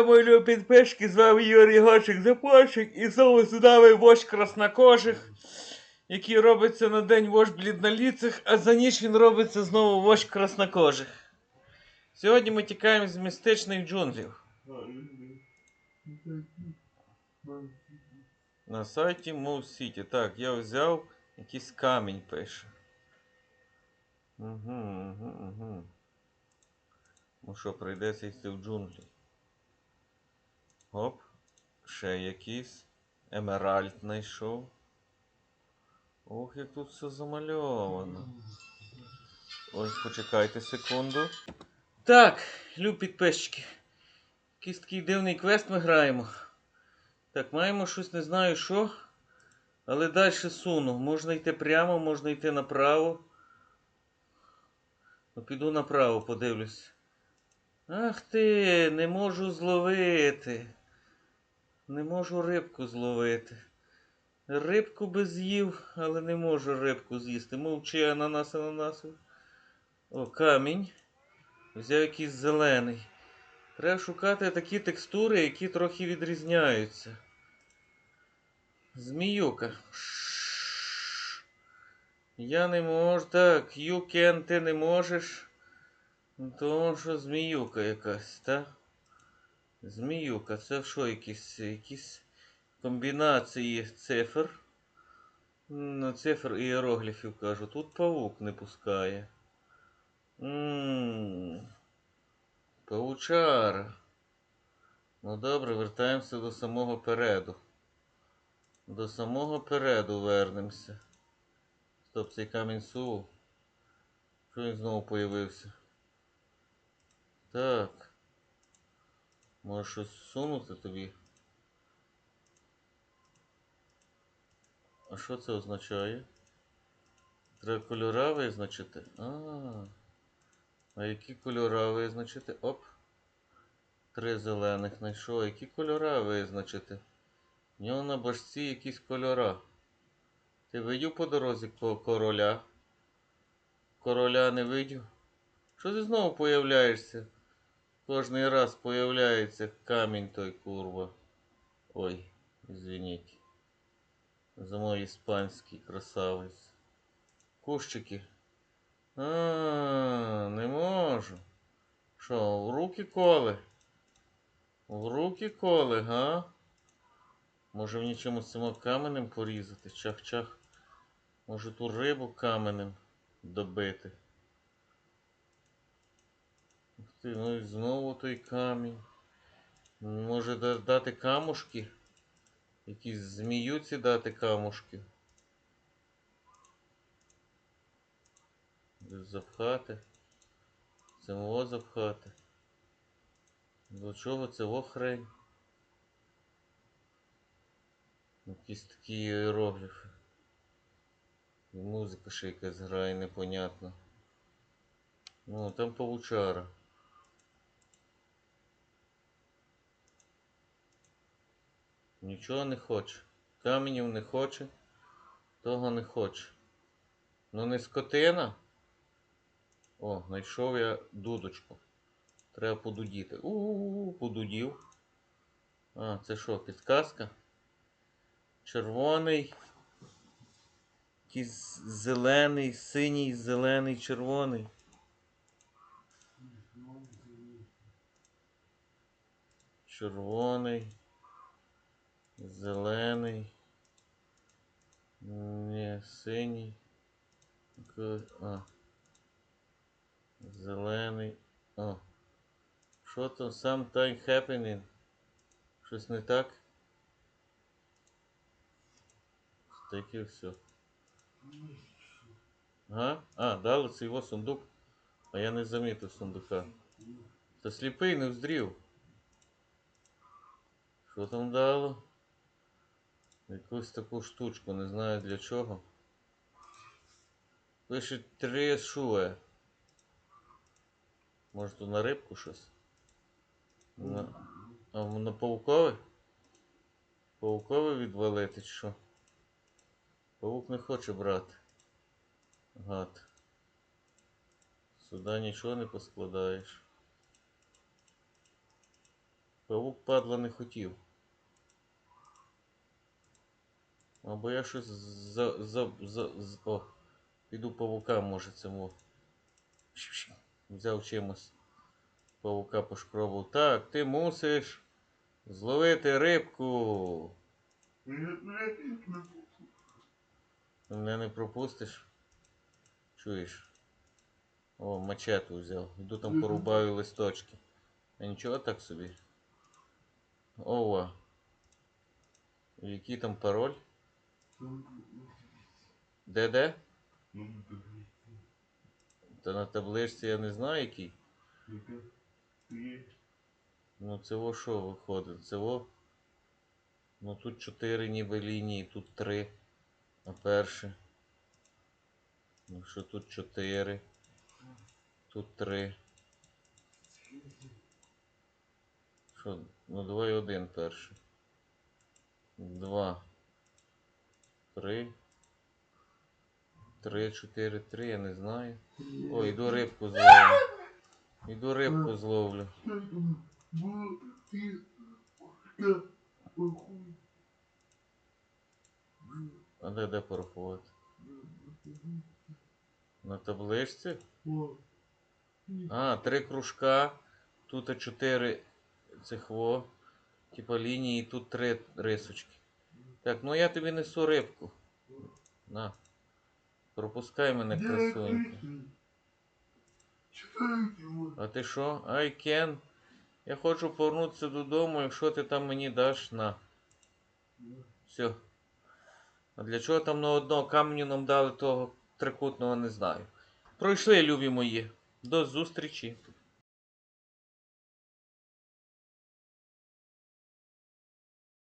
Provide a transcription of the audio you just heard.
любі підписчики, з вами Юрій Гочик Запорщик і знову з нами вождь краснокожих, який робиться на день вождь блідноліцих, а за ніч він робиться знову вождь краснокожих. Сьогодні ми тікаємо з містичних джунглів. На сайті Move City. Так, я взяв якийсь камінь пише. Угу, угу, угу. Ну що, прийдеться йти в джунглі. Оп. Ще якийсь. Емеральд знайшов. Ох, як тут все замальовано. Ось, почекайте секунду. Так, любі підписчики. Якийсь такий дивний квест ми граємо. Так, маємо щось не знаю що. Але далі суну. Можна йти прямо, можна йти направо. Ну, піду направо, подивлюсь. Ах ти, не можу зловити. Не можу рибку зловити. Рибку би з'їв, але не можу рибку з'їсти. Мовчи, ананас, ананас. О, камінь. Взяв якийсь зелений. Треба шукати такі текстури, які трохи відрізняються. Зміюка. Я не можу. Так, can, ти не можеш. Ну, Тому що зміюка якась, так? Зміюка, це що якісь, якісь комбінації цифр. Ну, цифр і іерогліфів кажу. Тут павук не пускає. Ммм. Паучара. Ну добре, вертаємося до самого переду. До самого переду вернемося. Стоп, цей камінь сував. Що він знову появився? Так. Може щось сунути тобі? А що це означає? Треба кольора визначити. А. А які кольора визначити? Оп. Три зелених знайшов. Які кольора визначити? В нього на башці якісь кольора. Ти видів по дорозі короля? Короля не видів? Що ти знову появляєшся? Кожний раз появляється камінь той курва. Ой, извините. За мой іспанський красавець. Кущики. А, не можу. Що, в руки коле? В руки коле, га? Може мені чимось цим каменем порізати? Чах-чах. Може ту рибу каменем добити. Ти, ну і знову той камінь. Може дати камушки? Якісь зміюці дати камушки. Запхати. Це мого запхати. До чого це хрень? Якісь такі іерогліфи. І музика ще якась грає непонятно. Ну, там павучара. Нічого не хоче. Каменів не хоче, того не хоче. Ну не скотина. О, знайшов я дудочку. Треба подудіти. У-у-у, подудів. А, це що, підказка? Червоний. Якийсь зелений, синій, зелений, червоний. Червоний. Зелений. Не, синій. А. Зелений. О. Що там sometime happening? Щось не так? Так і все. Ага? А, дали це його сундук. А я не замітив сундука. Та сліпий не вздрів. Що там дало? Якусь таку штучку, не знаю для чого. Пише три шуе. Може тут на рибку щось? На... А на паукове? Паукове відвалити чи що? Паук не хоче брати. Гад. Сюди нічого не поскладаєш. Павук падла не хотів. Або я щось за, за, за, з- О, піду павука, може цьому. Взяв чимось. Павука пошкробав. Так, ти мусиш зловити рибку. Мене не пропустиш. Чуєш? О, мачету взяв. Йду там порубаю листочки. А нічого так собі. Ова. Який там пароль? Де де? Та на табличці я не знаю який. Ну це во що виходить? Це во. Ну тут чотири ніби лінії, тут три. А перше. Ну що тут чотири. Тут три. Що? Ну давай один перший. Два. Три. Три, чотири, три, я не знаю. О, йду рибку зловлю. Йду рибку зловлю. А де де порахувати? На табличці? А, три кружка. Тут чотири цих во. Типа лінії, тут три рисочки. Так, ну я тобі несу рибку. На. Пропускай мене, красунька. А ти що? Ай, Кен. Я хочу повернутися додому, якщо ти там мені даш на. Все. А для чого там на одного каменю нам дали того трикутного, не знаю. Пройшли, любі мої. До зустрічі.